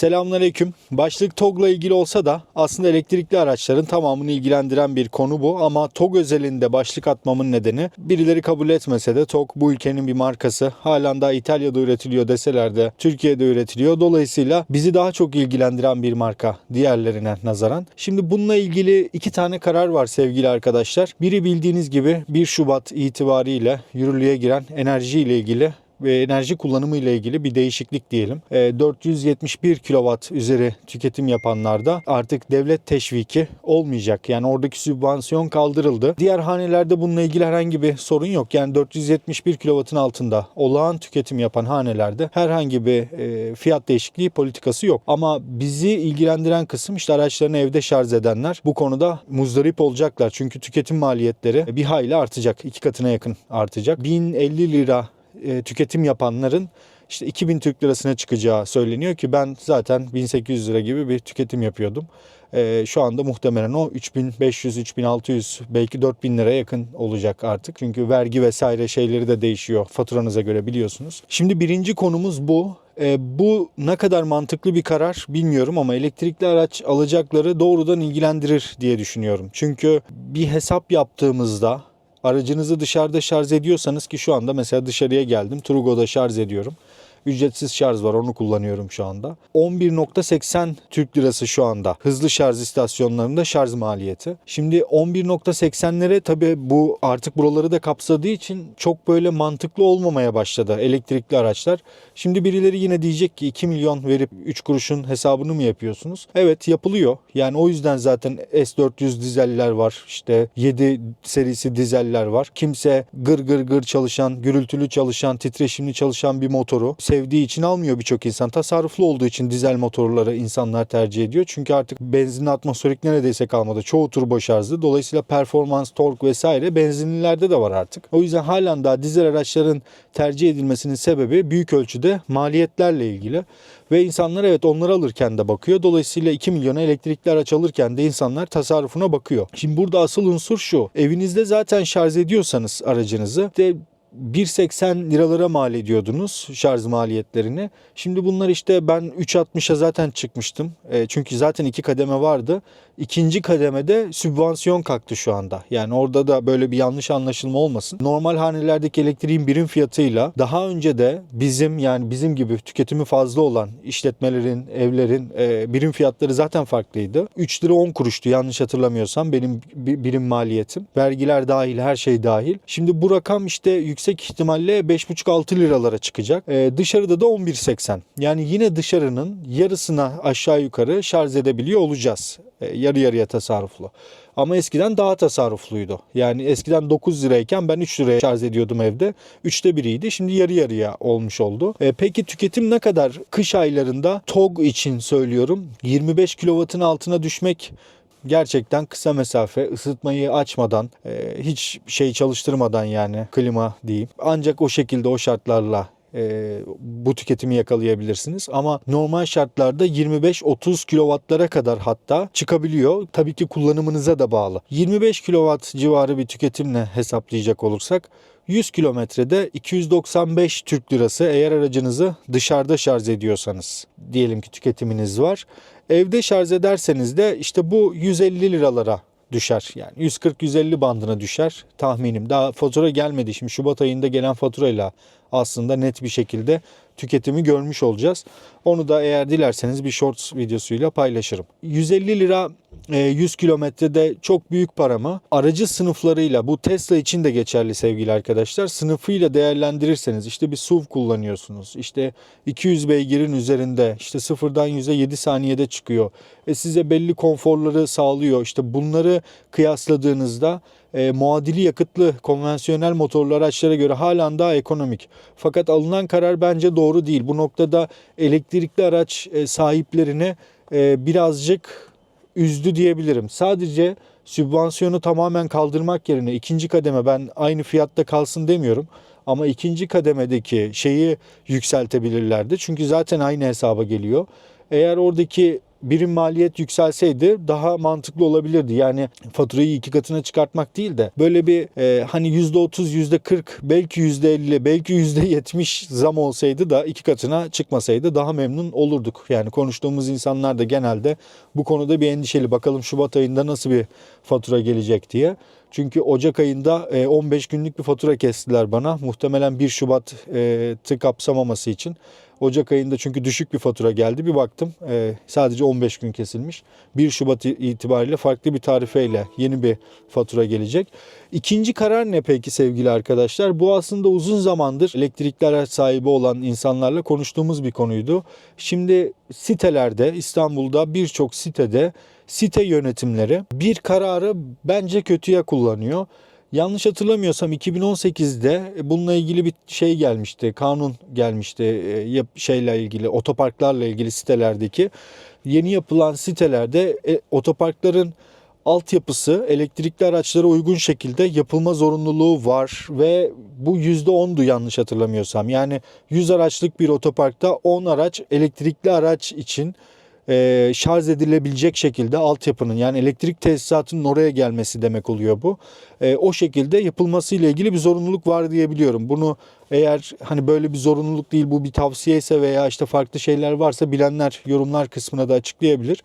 Selamünaleyküm. Başlık TOG'la ilgili olsa da aslında elektrikli araçların tamamını ilgilendiren bir konu bu ama TOG özelinde başlık atmamın nedeni birileri kabul etmese de TOG bu ülkenin bir markası. Halen daha İtalya'da üretiliyor deseler de Türkiye'de üretiliyor. Dolayısıyla bizi daha çok ilgilendiren bir marka diğerlerine nazaran. Şimdi bununla ilgili iki tane karar var sevgili arkadaşlar. Biri bildiğiniz gibi 1 Şubat itibariyle yürürlüğe giren enerji ile ilgili ve enerji kullanımı ile ilgili bir değişiklik diyelim. E, 471 kW üzeri tüketim yapanlarda artık devlet teşviki olmayacak. Yani oradaki sübvansiyon kaldırıldı. Diğer hanelerde bununla ilgili herhangi bir sorun yok. Yani 471 kW'ın altında olağan tüketim yapan hanelerde herhangi bir e, fiyat değişikliği politikası yok. Ama bizi ilgilendiren kısım işte araçlarını evde şarj edenler bu konuda muzdarip olacaklar. Çünkü tüketim maliyetleri bir hayli artacak. iki katına yakın artacak. 1050 lira e, tüketim yapanların işte 2000 Türk lirasına çıkacağı söyleniyor ki ben zaten 1800 lira gibi bir tüketim yapıyordum. E, şu anda muhtemelen o 3500, 3600 belki 4000 liraya yakın olacak artık. Çünkü vergi vesaire şeyleri de değişiyor faturanıza göre biliyorsunuz. Şimdi birinci konumuz bu. E, bu ne kadar mantıklı bir karar bilmiyorum ama elektrikli araç alacakları doğrudan ilgilendirir diye düşünüyorum. Çünkü bir hesap yaptığımızda aracınızı dışarıda şarj ediyorsanız ki şu anda mesela dışarıya geldim Trugo'da şarj ediyorum. Ücretsiz şarj var onu kullanıyorum şu anda. 11.80 Türk lirası şu anda hızlı şarj istasyonlarında şarj maliyeti. Şimdi 11.80'lere tabii bu artık buraları da kapsadığı için çok böyle mantıklı olmamaya başladı elektrikli araçlar. Şimdi birileri yine diyecek ki 2 milyon verip 3 kuruşun hesabını mı yapıyorsunuz? Evet yapılıyor. Yani o yüzden zaten S400 dizeller var. İşte 7 serisi dizeller var. Kimse gır gır gır çalışan, gürültülü çalışan, titreşimli çalışan bir motoru sevdiği için almıyor birçok insan. Tasarruflu olduğu için dizel motorları insanlar tercih ediyor. Çünkü artık benzin atmosferik neredeyse kalmadı. Çoğu turbo şarjlı. Dolayısıyla performans, tork vesaire benzinlilerde de var artık. O yüzden halen daha dizel araçların tercih edilmesinin sebebi büyük ölçüde maliyetlerle ilgili. Ve insanlar evet onları alırken de bakıyor. Dolayısıyla 2 milyona elektrikli araç alırken de insanlar tasarrufuna bakıyor. Şimdi burada asıl unsur şu. Evinizde zaten şarj ediyorsanız aracınızı de 1.80 liralara mal ediyordunuz şarj maliyetlerini. Şimdi bunlar işte ben 3.60'a zaten çıkmıştım. E, çünkü zaten iki kademe vardı. İkinci kademede sübvansiyon kalktı şu anda. Yani orada da böyle bir yanlış anlaşılma olmasın. Normal hanelerdeki elektriğin birim fiyatıyla daha önce de bizim yani bizim gibi tüketimi fazla olan işletmelerin, evlerin e, birim fiyatları zaten farklıydı. 3 lira 10 kuruştu yanlış hatırlamıyorsam benim bi- birim maliyetim. Vergiler dahil her şey dahil. Şimdi bu rakam işte yüksek ihtimalle 5,5-6 liralara çıkacak. E, dışarıda da 11.80. Yani yine dışarının yarısına aşağı yukarı şarj edebiliyor olacağız. E, yarı yarıya tasarruflu. Ama eskiden daha tasarrufluydu. Yani eskiden 9 lirayken ben 3 liraya şarj ediyordum evde. 3'te biriydi. Şimdi yarı yarıya olmuş oldu. E, peki tüketim ne kadar? Kış aylarında TOG için söylüyorum. 25 kW'ın altına düşmek gerçekten kısa mesafe ısıtmayı açmadan e, hiç şey çalıştırmadan yani klima diyeyim. Ancak o şekilde o şartlarla e, bu tüketimi yakalayabilirsiniz. Ama normal şartlarda 25-30 kW'lara kadar hatta çıkabiliyor. Tabii ki kullanımınıza da bağlı. 25 kW civarı bir tüketimle hesaplayacak olursak 100 kilometrede 295 Türk lirası eğer aracınızı dışarıda şarj ediyorsanız diyelim ki tüketiminiz var. Evde şarj ederseniz de işte bu 150 liralara düşer. Yani 140-150 bandına düşer tahminim. Daha fatura gelmedi. Şimdi Şubat ayında gelen faturayla aslında net bir şekilde tüketimi görmüş olacağız. Onu da eğer dilerseniz bir shorts videosuyla paylaşırım. 150 lira e, 100 kilometrede çok büyük para mı? Aracı sınıflarıyla bu Tesla için de geçerli sevgili arkadaşlar. Sınıfıyla değerlendirirseniz işte bir SUV kullanıyorsunuz. İşte 200 beygirin üzerinde işte sıfırdan 100'e 7 saniyede çıkıyor. E size belli konforları sağlıyor. İşte bunları kıyasladığınızda e, muadili yakıtlı konvansiyonel motorlu araçlara göre halen daha ekonomik. Fakat alınan karar bence doğru değil. Bu noktada elektrikli araç e, sahiplerini e, birazcık üzdü diyebilirim. Sadece sübvansiyonu tamamen kaldırmak yerine ikinci kademe ben aynı fiyatta kalsın demiyorum. Ama ikinci kademedeki şeyi yükseltebilirlerdi. Çünkü zaten aynı hesaba geliyor. Eğer oradaki birim maliyet yükselseydi daha mantıklı olabilirdi. Yani faturayı iki katına çıkartmak değil de böyle bir e, hani %30, %40, belki %50, belki %70 zam olsaydı da iki katına çıkmasaydı daha memnun olurduk. Yani konuştuğumuz insanlar da genelde bu konuda bir endişeli. Bakalım Şubat ayında nasıl bir fatura gelecek diye. Çünkü Ocak ayında e, 15 günlük bir fatura kestiler bana. Muhtemelen 1 Şubat'ı kapsamaması için. Ocak ayında çünkü düşük bir fatura geldi. Bir baktım e, sadece 15 gün kesilmiş. 1 Şubat itibariyle farklı bir tarifeyle yeni bir fatura gelecek. İkinci karar ne peki sevgili arkadaşlar? Bu aslında uzun zamandır elektrikli araç sahibi olan insanlarla konuştuğumuz bir konuydu. Şimdi sitelerde İstanbul'da birçok sitede site yönetimleri bir kararı bence kötüye kullanıyor. Yanlış hatırlamıyorsam 2018'de bununla ilgili bir şey gelmişti. Kanun gelmişti e, şeyle ilgili otoparklarla ilgili sitelerdeki yeni yapılan sitelerde e, otoparkların altyapısı elektrikli araçlara uygun şekilde yapılma zorunluluğu var ve bu %10'du yanlış hatırlamıyorsam. Yani 100 araçlık bir otoparkta 10 araç elektrikli araç için e, şarj edilebilecek şekilde altyapının yani elektrik tesisatının oraya gelmesi demek oluyor bu. E, o şekilde yapılması ile ilgili bir zorunluluk var diyebiliyorum. Bunu eğer hani böyle bir zorunluluk değil bu bir tavsiye ise veya işte farklı şeyler varsa bilenler yorumlar kısmına da açıklayabilir.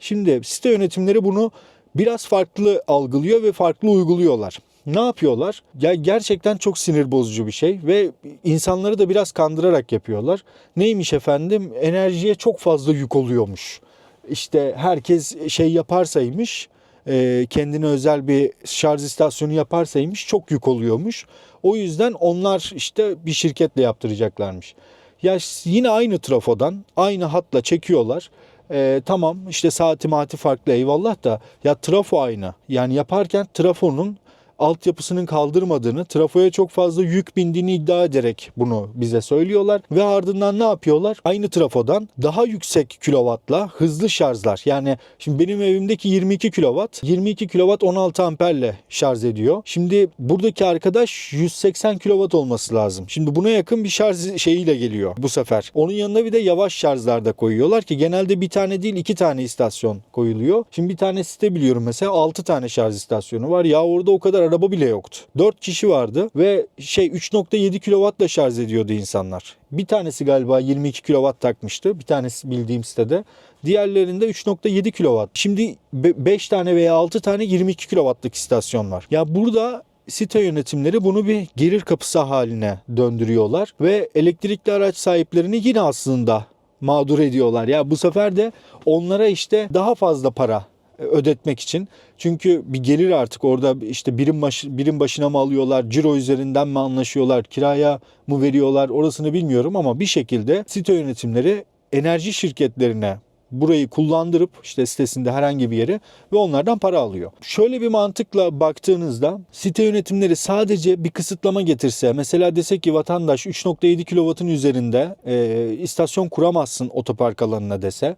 Şimdi site yönetimleri bunu biraz farklı algılıyor ve farklı uyguluyorlar. Ne yapıyorlar? Ya gerçekten çok sinir bozucu bir şey ve insanları da biraz kandırarak yapıyorlar. Neymiş efendim? Enerjiye çok fazla yük oluyormuş. İşte herkes şey yaparsaymış, e, kendine özel bir şarj istasyonu yaparsaymış çok yük oluyormuş. O yüzden onlar işte bir şirketle yaptıracaklarmış. Ya yine aynı trafodan, aynı hatla çekiyorlar. Ee, tamam işte saati maati farklı eyvallah da ya trafo aynı. Yani yaparken trafonun altyapısının kaldırmadığını, trafoya çok fazla yük bindiğini iddia ederek bunu bize söylüyorlar ve ardından ne yapıyorlar? Aynı trafodan daha yüksek kilovatla hızlı şarjlar. Yani şimdi benim evimdeki 22 kilovat, 22 kilovat 16 amperle şarj ediyor. Şimdi buradaki arkadaş 180 kilovat olması lazım. Şimdi buna yakın bir şarj şeyiyle geliyor bu sefer. Onun yanına bir de yavaş şarjlar da koyuyorlar ki genelde bir tane değil iki tane istasyon koyuluyor. Şimdi bir tane site biliyorum mesela 6 tane şarj istasyonu var. Ya orada o kadar araba bile yoktu. 4 kişi vardı ve şey 3.7 kilovatla şarj ediyordu insanlar. Bir tanesi galiba 22 kilovat takmıştı. Bir tanesi bildiğim sitede. Diğerlerinde 3.7 kilovat. Şimdi 5 tane veya 6 tane 22 kilovatlık istasyon var. Ya burada site yönetimleri bunu bir gelir kapısı haline döndürüyorlar ve elektrikli araç sahiplerini yine aslında mağdur ediyorlar. Ya bu sefer de onlara işte daha fazla para ödetmek için. Çünkü bir gelir artık orada işte birim baş, birim başına mı alıyorlar, ciro üzerinden mi anlaşıyorlar, kiraya mı veriyorlar orasını bilmiyorum ama bir şekilde site yönetimleri enerji şirketlerine burayı kullandırıp işte sitesinde herhangi bir yere ve onlardan para alıyor. Şöyle bir mantıkla baktığınızda site yönetimleri sadece bir kısıtlama getirse mesela desek ki vatandaş 3.7 kW'ın üzerinde e, istasyon kuramazsın otopark alanına dese e,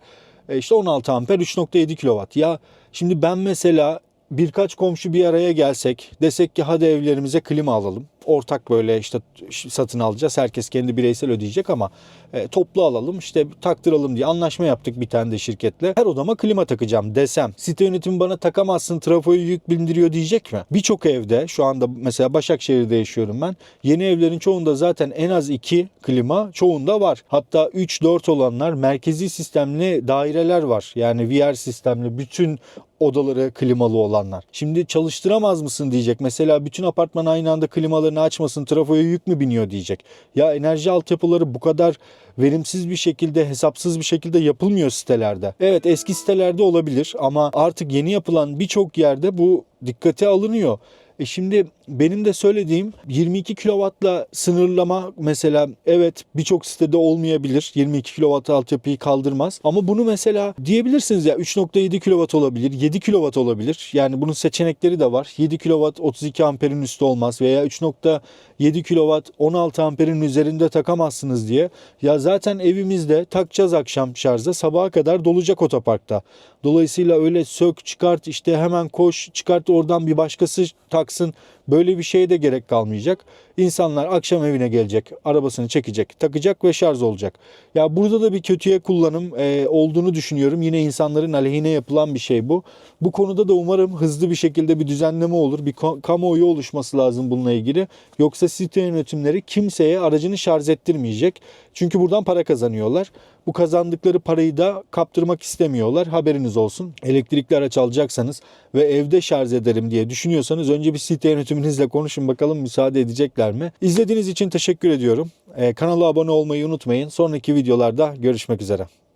işte 16 amper 3.7 kW. Ya şimdi ben mesela birkaç komşu bir araya gelsek desek ki hadi evlerimize klima alalım. Ortak böyle işte satın alacağız. Herkes kendi bireysel ödeyecek ama e, toplu alalım işte taktıralım diye anlaşma yaptık bir tane de şirketle. Her odama klima takacağım desem site yönetimi bana takamazsın trafoyu yük bindiriyor diyecek mi? Birçok evde şu anda mesela Başakşehir'de yaşıyorum ben. Yeni evlerin çoğunda zaten en az iki klima çoğunda var. Hatta 3-4 olanlar merkezi sistemli daireler var. Yani VR sistemli bütün odaları klimalı olanlar. Şimdi çalıştıramaz mısın diyecek. Mesela bütün apartman aynı anda klimalarını açmasın trafoya yük mü biniyor diyecek. Ya enerji altyapıları bu kadar verimsiz bir şekilde hesapsız bir şekilde yapılmıyor sitelerde. Evet eski sitelerde olabilir ama artık yeni yapılan birçok yerde bu dikkate alınıyor. E şimdi benim de söylediğim 22 kW'la sınırlama mesela evet birçok sitede olmayabilir. 22 kW altyapıyı kaldırmaz. Ama bunu mesela diyebilirsiniz ya 3.7 kW olabilir, 7 kW olabilir. Yani bunun seçenekleri de var. 7 kW 32 amperin üstü olmaz veya 3.7 kW 16 amperin üzerinde takamazsınız diye. Ya zaten evimizde takacağız akşam şarja sabaha kadar dolacak otoparkta. Dolayısıyla öyle sök çıkart işte hemen koş çıkart oradan bir başkası taksın Böyle bir şeye de gerek kalmayacak. İnsanlar akşam evine gelecek, arabasını çekecek, takacak ve şarj olacak. Ya burada da bir kötüye kullanım e, olduğunu düşünüyorum. Yine insanların aleyhine yapılan bir şey bu. Bu konuda da umarım hızlı bir şekilde bir düzenleme olur. Bir ka- kamuoyu oluşması lazım bununla ilgili. Yoksa site yönetimleri kimseye aracını şarj ettirmeyecek. Çünkü buradan para kazanıyorlar. Bu kazandıkları parayı da kaptırmak istemiyorlar. Haberiniz olsun. Elektrikli araç alacaksanız ve evde şarj ederim diye düşünüyorsanız önce bir site yönetiminizle konuşun bakalım müsaade edecekler mi? İzlediğiniz için teşekkür ediyorum. Ee, kanala abone olmayı unutmayın. Sonraki videolarda görüşmek üzere.